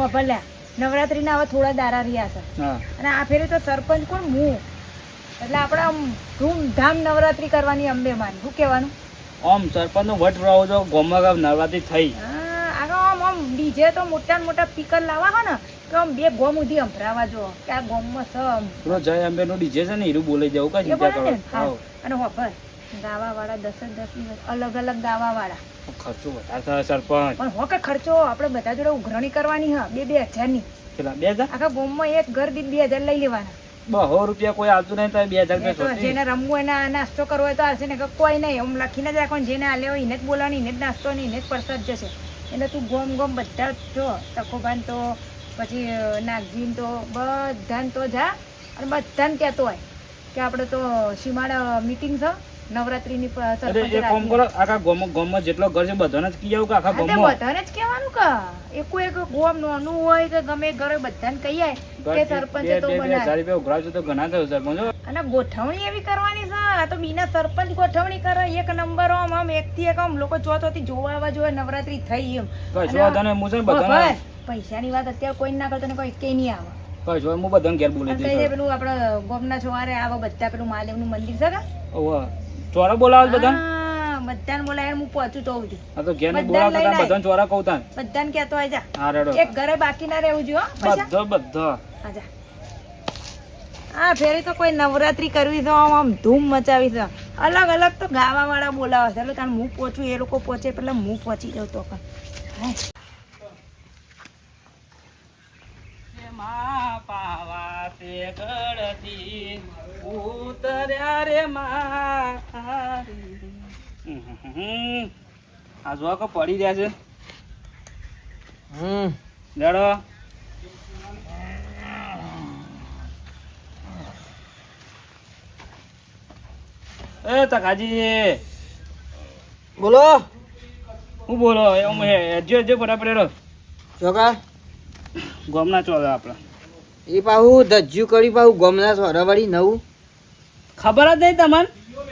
હો ભલે નવરાત્રીના હવે થોડા દારા રહ્યા છે. અને આ ફેરે તો સરપંચ કોણ? હું. એટલે આપણે આમ ધૂમધામ નવરાત્રી કરવાની અંબે માન શું કહેવાનું? આમ સરપંચનો વટ રહો છો ગોમાં ગામ નવરાત્રી થઈ. હા, આગળ આમ આમ ડીજે તો મોટા મોટા સ્પીકર લાવવા હો ને તો આમ બે ગોમ સુધી અંભરાવા જો કે આ ગોમમાં છે આમ. પેલો જય અંબે નો ડીજે છે ને હીરું બોલે જવું કઈ ચિંતા કરો. અને હોભર ગાવા વાળા દસ દસ દિવસ અલગ અલગ ગાવા વાળા ખર્ચો વધારે થાય સરપંચ. પણ હોકે ખર્ચો આપણે બધા જોડે ઉઘરણી કરવાની હા બે બે હજારની કેટલા બે હજાર? આખા ગોમમાં એક ઘર દીઠ બે હજાર લઈ લેવાના. બહો રૂપિયા કોઈ આવતું નહીં તો બે હજાર રૂપિયા જેને રમવું હોય એને નાસ્તો કરવો હોય તો આવશે ને કોઈ નહીં એમ લખીને જ રાખવાનું જેને આલે હોય એને જ બોલાવાની એને જ નાસ્તો ને એને જ પરસાદ જશે. એટલે તું ગોમ ગોમ બધા જ તકોબાન તો પછી નાગજીન તો બધાને તો જા અને બધાને કહેતો હોય કે આપણે તો સીમાડા મીટિંગ છે નવરાત્રીની સરપંચ કોમ કરો આખા ગોમ ગોમ જેટલો ઘર છે બધાને જ કી આવું કે આખા ગોમ બધાને જ કહેવાનું કે? એકો એક ગોમ નાનું હોય કે ગમે ઘરે બધાને કહી આય કે સરપંચ તો બે બે બનાવે. હજાર રૂપિયા ઉઘરાવજો તો ઘણા થયો સરપંચ. અને ગોઠવણી એવી કરવાની છે. આ તો બીના સરપંચ ગોઠવણી કરે. એક નંબર આમ આમ એક થી એક આમ. લોકો ચોથી જોવા આવવા જોઈએ નવરાત્રી થઈ એમ. કશો તને હું છે બધાને પૈસાની વાત અત્યારે કોઈ ના કરતો ને કોઈ કે નહીં આવે. કશો હું બધાને ઘેર બોલી દઈશ પેલું આપડે ગોમના છોવારે આવો બધા પેલું માલેવનું મંદિર છે કે? ઓવે. ચોરા બોલાવો બધા બધાને? બોલાય હું પહોંચું તો છું. આ તો ઘેર બધાને બોલાવતા બધાને ચોરા કહું તા બધાને કહેતો જા. હા રેડો. એક ઘરે બાકી ના રહેવું જો બધો બધો. આજા આ ફેરી તો કોઈ નવરાત્રી કરવી છે આમ આમ ધૂમ મચાવી છે. અલગ અલગ તો ગાવા વાળા બોલાવે છે. એટલે કારણ હું પહોંચું એ લોકો પહોંચે પેલા હું પહોંચી જાઉં તો પણ. પાવા તે ગળતી ઉતર્યા રે મારી. આ જો કે પડી રહ્યા છે. હમ. લેડો એ તકાજી. બોલો. હું બોલો એમ હેજો હેજો બરાબર હેડો ચોકા ગોમના ચોલા આપણા. એ પાહું ધજ્જુ કરી પાહું ગમના સોરાવાળી નવું. ખબર જ નહીં તમને?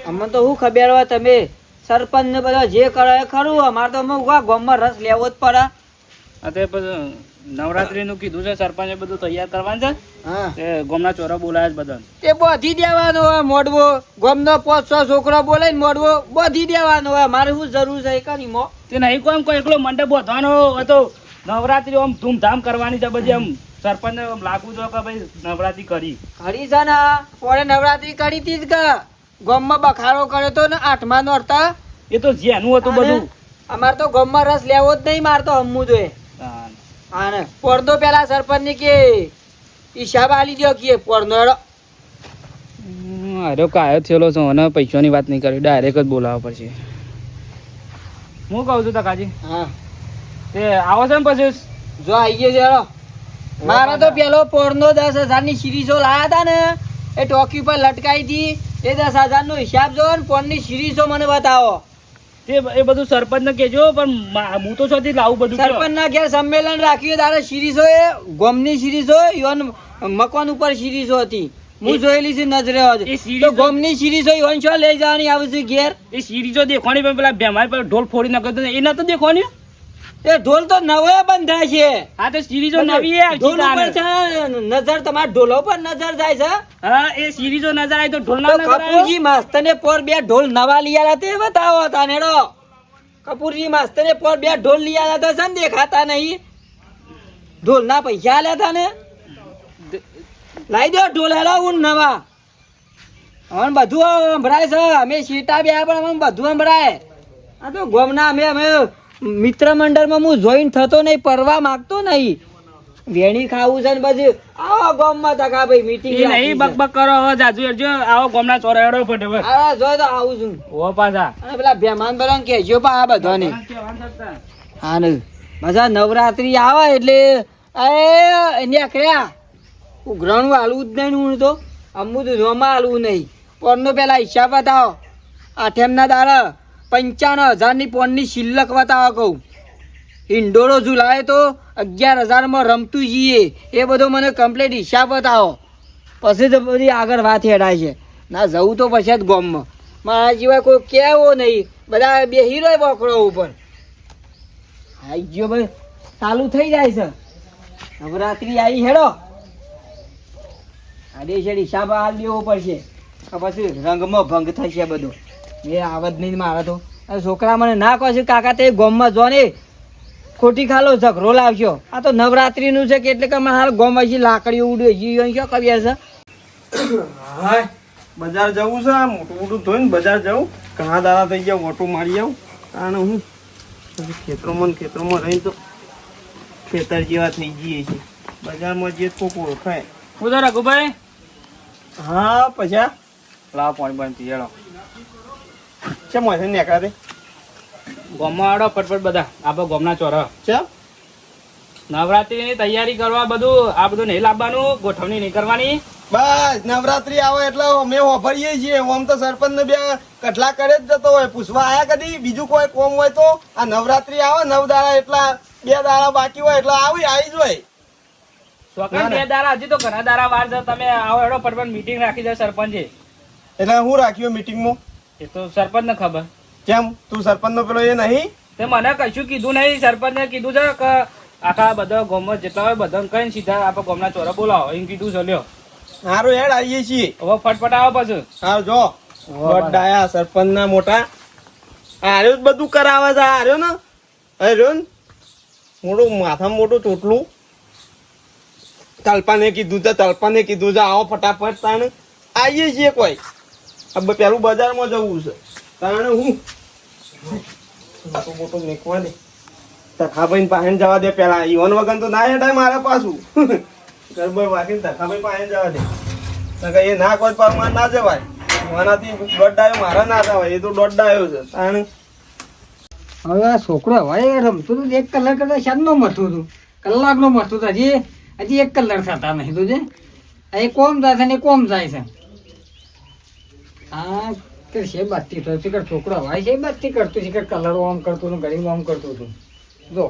અમને તો શું ખબર હોય તમે સરપંચ ને બધા જે કરે એ ખરું. અમારે તો અમે ગામમાં રસ લેવો જ પડે. અત્યારે પછી નવરાત્રીનું કીધું છે સરપંચે બધું તૈયાર કરવાનું છે? હા. તે ગોમના ચોરા બોલાયા છે બધા તે બધી દેવાનો હોય મોડવો. ગામનો પાંચ છ છોકરો બોલે ને મોડવો બધી દેવાનો હોય. મારે શું જરૂર છે એકાની મો? તે નહીં કોઈ કોઈ એકલો મંડપ બોધવાનો હતો નવરાત્રી આમ ધૂમધામ કરવાની છે બધી આમ. સરપંચને આમ લાગુ જો કે ભાઈ નવરાત્રી કરી. ખરી છે ને પોણે નવરાત્રી કરી તી જ કે. ગોમમાં બખાડો કર્યો તો ને આઠમા નો હતા એ તો જેનું હતું બધું. અમારે તો ગોમમાં રસ લેવો જ નહીં મારતો હમું જોઈએ હા. હા ને પડદો પેલા સરપંચની કે હિસાબ આલી દો કે પડનો હેડો હમ, અરે કાયો થયેલો છો અને પૈસાની વાત નહીં કરી ડાયરેક્ટ જ બોલાવવા પડશે. હું કહું છું તકાજી હા. તે આવો છે ને પછી? જો આઈએ છે મારા તો પેલો પોરનો દસ હજારની સિરીઝો લાયા હતા ને. એ ટોકી પર લટકાઈ હતી એ દસ હજાર નો હિસાબ જો ને પોરની સિરીઝો મને બતાવો. તે એ બધું સરપંચને કેજો પણ હું તો શોધી લાવું બધું સરપંચ ના ઘેર સંમેલન રાખ્યું તારે સિરીઝો એ ગોમની સિરીઝો યોન મકાન ઉપર સિરીઝો હતી. હું જોયેલી છે નજરે તો ગોમની સિરીઝો યોન છો લઈ જવાની આવે છે ઘેર? એ સિરીઝો દેખવાની પણ પેલા ભેમાઈ પર ઢોલ ફોડી નાખ્યો એ તો દેખવાની? એ ઢોલ તો નવો બંધાય છે. આ તો સિરીઝો નવી ઢોલ ઉપર છે નજર તમારા ઢોલો પર નજર જાય છે? હા એ સિરીઝો નજર આવી તો ઢોલ ના કપૂરજી માસ્તરને પોર બે ઢોલ નવા લઈ તે બતાવો તાનેડો કપૂરજી માસ્તરને પોર બે ઢોલ આવ્યા હતા છે ને દેખાતા નહીં? ઢોલ ના પૈસા આલ્યા હતા ને લાવી દો ઢોલ હેલો હું નવા. અમને બધું સંભળાય છે. અમે સીટા બે પણ અમને બધું સંભળાય. આ તો ગોમના અમે અમે મિત્ર મંડળમાં હું જોઈન થતો નહીં પરવા માંગતો નહીં. વેણી ખાવું છે ને પછી આવો ગોમમાં તકા ભાઈ મીટિંગ નહીં બક બક કરો હવે જાજુ જો આવો ગોમના ચોરા હેડો ફટાફટ આ જો તો આવું છું. ઓ પાછા. અને પેલા ભેમાન કે જો પા આ બધાને. હા ને. બધા નવરાત્રી આવે એટલે એ નીકળ્યા ઉઘરાણું હાલવું જ નહીં હું તો. અમુ તો જોમાં હાલવું નહીં. પરનો પેલા હિસાબ બતાવો. આઠેમના દાડા. પંચાણું હજારની પોનની શિલ્લક બતાવો કહું. ઇન્ડોરો ઝુલાય તો અગિયાર હજારમાં રમતું જઈએ એ બધો મને કમ્પ્લેટ હિસાબ બતાવો. પછી તો બધી આગળ વાત હેડાય છે. ના, જવું તો પછી જ ગોમમાં. મારા સિવાય કોઈ કહેવો નહીં. બધા બે હીરો બોકડો ઉપર. આઈ ગયો ભાઈ. ચાલુ થઈ જાય છે. નવરાત્રી આવી હેડો. આડે છે હિસાબ હાલ દેવો પડશે. પછી રંગમાં ભંગ થશે બધો. એ આવત નહીં મારે તો. આ છોકરા મને ના કહો છે કાકા તે ગોમમાં જો ને ખોટી ખાલો ઝઘરો લાવશો. આ તો નવરાત્રીનું છે કે એટલે કે અમારે હાલ ગોમાં છે લાકડીઓ ઉડે છે શું કવિયા છે? હાય બજાર જવું છે આ મોટું મોટું ધોઈને બજાર જવું. ઘણા દાડા થઈ ગયા ઓટો મારી આવું. કારણ હું પછી ખેતરોમાં ને ખેતરોમાં રહીને તો ખેતર જેવા થઈ જઈએ છીએ. બજારમાં જે કોક ઓળખાય. હું તો રઘુભાઈ હા પછી? લાવ પાણી પાણી પીએલો છે મોસે નેકળા તે ગોમમાં આડો ફટફટ બધા આપણે ગોમના ચોરા. છે નવરાત્રીની તૈયારી કરવા બધું આ બધું નહીં લાવવાનું ગોઠવણી નહીં કરવાની. બસ નવરાત્રી આવે એટલે અમે વાપરીએ છીએ. ઓમ તો સરપંચ બે કટલા કરે જ જતો હોય. પૂછવા આયા કદી? બીજું કોઈ કોમ હોય તો? આ નવરાત્રી આવે નવ દાડા એટલા બે દાડા બાકી હોય એટલે આવી આવી જ હોય. બે દારા હજી તો ઘણા દારા વાર તમે આવો એડો ફટફટ મીટિંગ રાખી દે સરપંચે. એટલે હું રાખ્યું મીટિંગમાં એ તો સરપંચ ને ખબર. કેમ? તું સરપંચ નો પેલો એ નહીં? તે મને કશું કીધું નહીં. સરપંચને કીધું છે કે આખા બધા ગોમ જેટલા હોય બધા કઈ સીધા આપણે ગોમના ચોરા બોલાવો. એમ કીધું છે લ્યો. સારું હેડ આવીએ છીએ. હવે ફટફટ આવો પાછું. સારું જો. ડાયા સરપંચ ના મોટા આર્યો બધું કરાવે છે આર્યો ને. આર્યો ને. મોટું માથામાં મોટું ચોટલું. તલપાને કીધું છે તલપાને કીધું છે આવો ફટાફટ તાણ. આવીએ છીએ કોઈ. હવે પેલું બજારમાં જવું છે. કારણ હું? મોટો મોટું મેકવા દે. તખાભાઈ પાસે જવા દે પેલા. ઈવન વગર તો ના હેડાય મારા પાછું. ગરબર વાગીને તખાભાઈ પાસે જવા દે. તો એ ના કોઈ પરમાન ના જવાય. મારાથી દોડાયો મારા ના જવાય. એ તો દોડાયો છે. તાણ હવે આ છોકરો હવે રમતું હતું એક કલર કરતા શાનનો મરતું હતું. કલાકનો મરતું હતું. હજી હજી એક કલર થતા નહીં તું જે. એ કોમ જાય છે ને કોમ જાય છે. આ કે છે બાતી તો શિખર છોકરો હવે છે બાતી કરતું? શિખર કલર ઓમ કરતું હતું ગરીબ ઓમ કરતું હતું. જો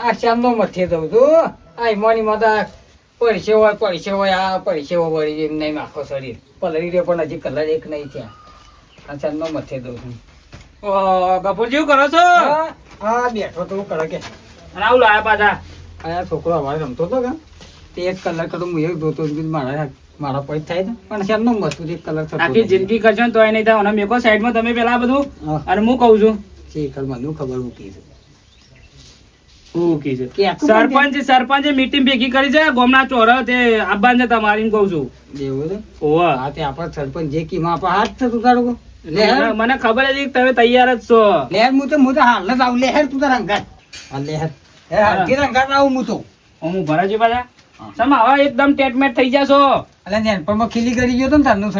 આ શાનનો મથે દઉં છું આ ઈમાની માતા પડશે હોય પડશે હોય આ પડશે હોય વળી એમ નહીં આખો શરીર. પલરી રહ્યો પણ હજી કલર એક નહીં ત્યાં આ શાનનો મથે દઉં છું ગફુરજી કરો છો? હા બેઠો તો કરે કે. આવું લાયા પાછા. આ છોકરો અમારે રમતો હતો કે? તે એક કલર કરું હું એક ધોતો મારા મારા પૈ થાય ને પણ શેમનો મસ્તું એક કલર થતો આખી જિંદગી કરજો તો નહીં થાય. અને મેકો સાઈડમાં તમે પેલા બધું. અને હું કહું છું. શીખર મને ખબર હું કીધું કી કે આખું સરપંચ મીટિંગ ભેગી કરી છે. ગોમના ચોર તે આબાન છે તમારી કહું છું. એવું છે? ઓવા હા તે આપણા સરપંચ જે કીમાં આપણા હાથ થતું તારું. મને ખબર હતી કે તમે તૈયાર જ છો. લહેર હું તો હું તો હાલ જ આવું. લહેર તું તારા અંગાત હા લહેર. હે. હાલથી રંગાત આવું હું તો. હું ભરાજી પાછા. સમ હવે એકદમ ટેટમેટ થઈ જશો. એટલે નેનપણમાં ખીલી કરી ગયો તો ને તારનું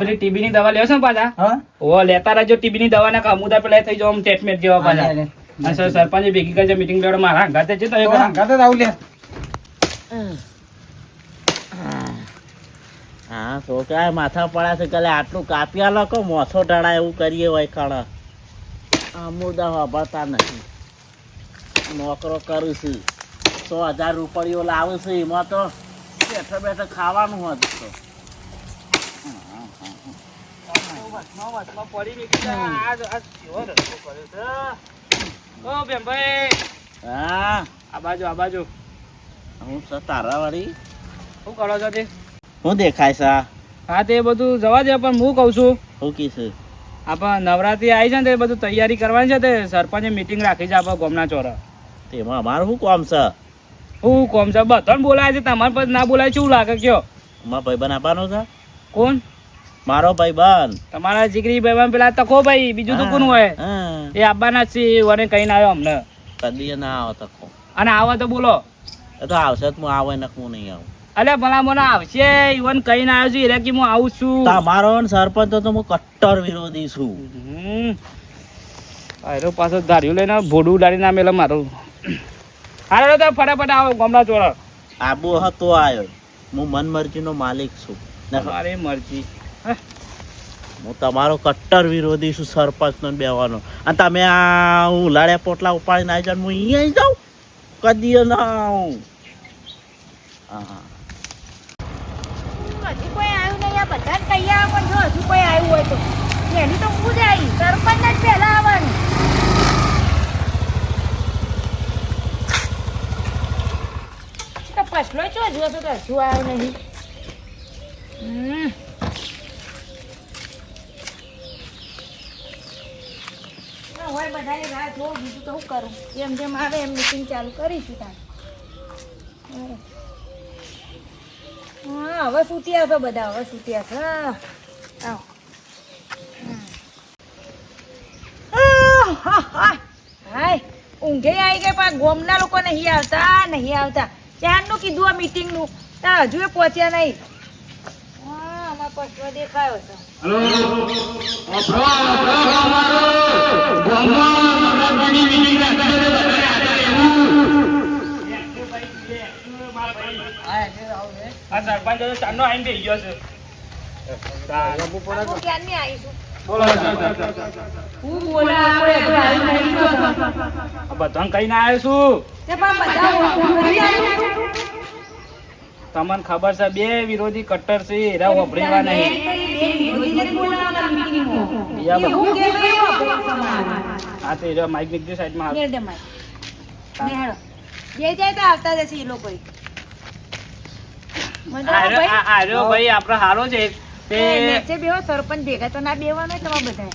પેલી ટીબી ની દવા લેવો ને પાછા? હા? ઓ લેતા રહેજો ટીબી ની દવા ના કામુદા પેલા થઈ જાવ ટેટમેટ જેવા પાછા. સર સરપંચે ભેગી કરી મીટિંગ લેવડો મારા હંગાતે છે તો એ તો બધા જ આવું લહેર હા છોકરા માથા પડ્યા છે કાલે આટલું કાપી આલો કો મોસો ટાણા એવું કરીએ હોય કણ આ મુદ્દા વાપરતા નથી. નોકરો કરું છું. સો હજાર રૂપિયો લાવું છું એમાં તો બેઠો બેઠા ખાવાનું હતું તો. હા. આ બાજુ આ બાજુ હું છે શું કરો છો તે શું દેખાય છે હા તે બધું જવા દે પણ હું કહું છું હું કીધું. આપણે નવરાત્રી આવી છે ને તે બધું તૈયારી કરવાની છે તે સરપંચે મીટિંગ રાખી છે આપણે ગોમના ચોરા. તેમાં અમારું શું કામ છે હું કોમ છે? બધાને બોલાય છે. તમારે પાસે ના બોલાય શું લાગે કયો? મારા ભાઈબંધ આપવાનો છે. કોણ? મારો ભાઈબંધ. તમારા જીગરી ભાઈબંધ પેલા તકો ભાઈ. બીજું તો કોણ હોય? એ આવવાના છે. વને કહીને આવ્યો અમને. કદી ના આવો તો અને આવો તો બોલો. એ તો આવશે તો હું આવે ને હું નહીં આવું. અલે ભલા મને આવશે. ઈવન કહીને આવ્યો છું. એટલે કે હું આવું છું. તમારો સરપંચ તો હું કટ્ટર વિરોધી છું. અરે પાછો ધાર્યું લઈને ભોડું ઉડાડી ના મેલે મારું. હારે તો ફટાફટ આવો ગામડા ચોરા આબુ હતો આવ્યો હું મન મરજીનો માલિક છું. ને મારી મરજી. હું? તમારો કટ્ટર વિરોધી છું સરપંચનો ને બેવાનો. અને તમે આ હું લાડ્યા પોટલા ઉપાડીને આવી જાણ હું અહીંયા જાઉં? કદી ના આવું. હા હજી કોઈ આવ્યું નહીં આ બધા આવો પણ જો હજુ કોઈ આવ્યું હોય તો. એની તો હું જ આવી સરપંચ જ પહેલાં આવવાનું. પછલો ચો જો તો કશું આવ્યો નહીં. હા, હોય બધાની રાહ જોઉં બીજું તો શું કરું? જેમ જેમ આવે એમ મીટિંગ ચાલુ કરીશું તાર. હા હવે સૂતી આવશો બધા હવે સૂતી આવશો હા. આવો. હા, હા. હાય. ઊંઘે આવી ગઈ પણ ગોમના લોકો નહીં આવતા નહીં આવતા. ક્યારનું કીધું આ મીટિંગનું તા હજુ એ પહોંચ્યા નહીં. હા આમાં પછવા દેખાયો સરપંચ તો નો આવીને બેસી ગયો છે. ક્યારની આવીશું. હું બોલા આપણે હજુ નહીં તો. બધાને કહીને આવ્યો છું. તે પણ બધા ઊંઘ કરી આવ્યું. તમને ખબર છે બે વિરોધી કટ્ટર છે એરા વભરેવા નહીં. હું તો એરા માઇક નીકળી સાઈડમાં. બે જાય તો આવતા જશે એ લોકો આર્યો ભાઈ આપણો હારો છે. નીચે બેહો સરપંચ ભેગા તો ના બેવાનો હોય તમારે બધાએ.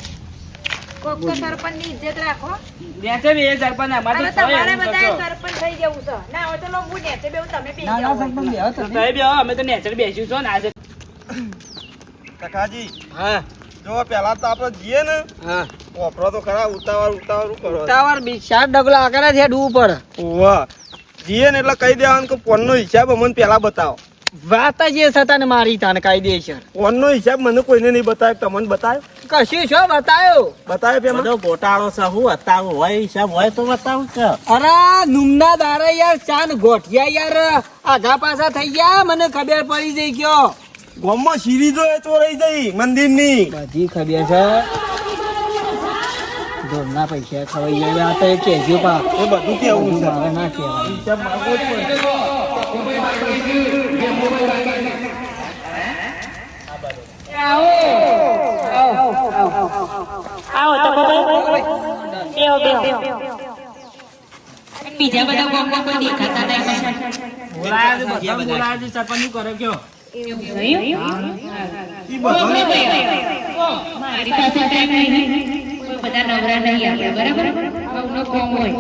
કોક તો સરપંચની ઇજ્જત રાખો. નેચે બે સરપંચ અમારે હવે તો તમારે એવું સરપંચ થઈ જવું છે. ના હોય તો લો હું નેચે બેહું તમે બેસી ના ના સરપંચ બેહો તો તમે. તમે બે અમે તો નેચર બેસ્યું છો ને આજે. કાકાજી હા. જો પેલા તો આપણે જઈએ ને હા. ઓફરો તો ખરા ઉતાવળ ઉતાવળ શું કરો ઉતાવળ બી ચાર ડગલા આગળ છે ડૂ ઉપર. ઓવા. જઈએ ને એટલે કહી દેવાનું કે ફોનનો હિસાબ અમને પેલા બતાવો. વાત જ એ છતાં ને મારી તાને કાયદેસર. ફોનનો હિસાબ મને કોઈને નહીં બતાવ્યો તમને બતાવ્યો કશું છો બતાવ્યો બતાવ્યો પેલા? બધો ગોટાળો છે હું બતાવું હોય હિસાબ હોય તો બતાવું કે અરે નુમના દારા યાર ચાન ગોઠિયા યાર. આગા પાછા થઈ ગયા મને ખબર પડી જઈ ગયો. ગામમાં જો એ ચોરાઈ જઈ મંદિરની. બધી ખબર છે. ધોરના પૈસા ખવાઈ ગયા તો એ કહેજો પા. એ બધું કેવું છે. ના કહેવાય. હિસાબ માંગવો જ પડશે બીજા બધા બોમ્બો કોઈ દેખાતા નહીં. બોલાયા છે, બધા બોલાયા છે, સરપંચ શું કરે કયો? મારી પાસે ટાઈમ નહીં. કોઈ બધા નવરા નહીં આપણે બરાબર? આવનો કોમ હોય.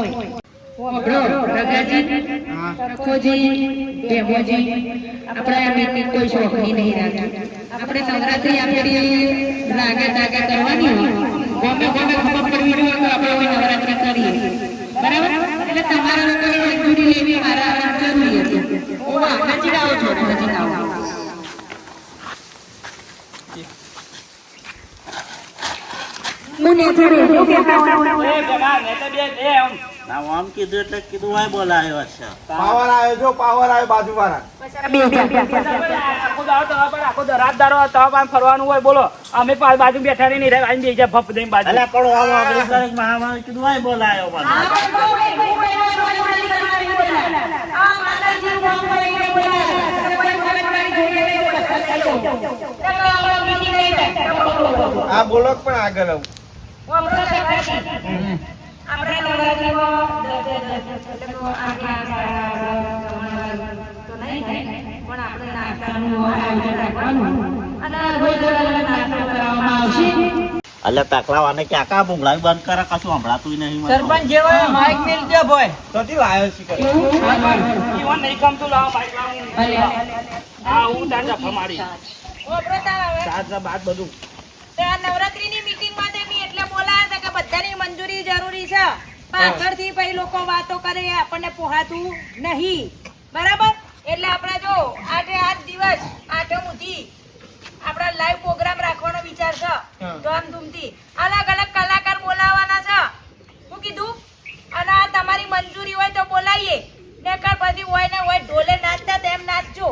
આપણો રાગા તાગા કરવાની હોય. ગમે ગમે ખબર પડી ગયું તો આપણે નવરાત્રી કરીએ. બરાબર? એટલે તમારા લોકોએ મજૂરી લેવી મારા જરૂરી હતી. ઓવા નજી આવો છો નજી આવો હું ને થોડું જમા પેલા નેચે બે બે આમ. ના આમ કીધું એટલે કીધું હોય બોલાયો છે પાવર આવ્યો જો પાવર આવ્યો બાજુ વાળા રાત તમારા પાસે ફરવાનું હોય બોલો અમે બાજુ બેઠા રહીને રે આવીને બેસી જાય ભપ દઈને બાજુ અલ્યા પણ આમ મહામારી કીધું બોલાયો આ બોલો પણ આગળ આવું આપણે નવરાત્રીમાં દસ દસ દસ એટલે તો નહીં થાય પણ આપણે નાસ્તાનું આયોજન રાખવાનું અને રોજ રોજ નાસ્તો કરાવવામાં આવશે અલ્યા તકલાવાને કે આકા ભૂંગળા બંધ કરે કશું સંભળાતું નહીં સરપંચ જેવા માઇક મેલ દે ભાઈ તોથી લાયો છે કરે ઈવન નહીં ગમતું લાવો બાઈક લાવો. હા હું તાર જફા મારી. હવે. ચાર બાદ બધું. તો આ નવરાત્રીની meeting માટે બી એટલે બોલાયા હતા કે બધાની મંજૂરી જરૂરી છે. પાછળથી પછી લોકો વાતો કરે આપણને પોહાતું નહીં. બરાબર? એટલે આપણે જો આજે આઠ દિવસ આઠમ સુધી આપણા લાઈવ પ્રોગ્રામ રાખવાનો વિચાર છે. ધૂમધૂમથી. અલગ અલગ કલાકાર બોલાવવાના છે. હું કીધું? અને આ તમારી મંજૂરી હોય તો બોલાવીએ. નકર પછી હોય ને હોય ઢોલે નાચતા તેમ નાચજો.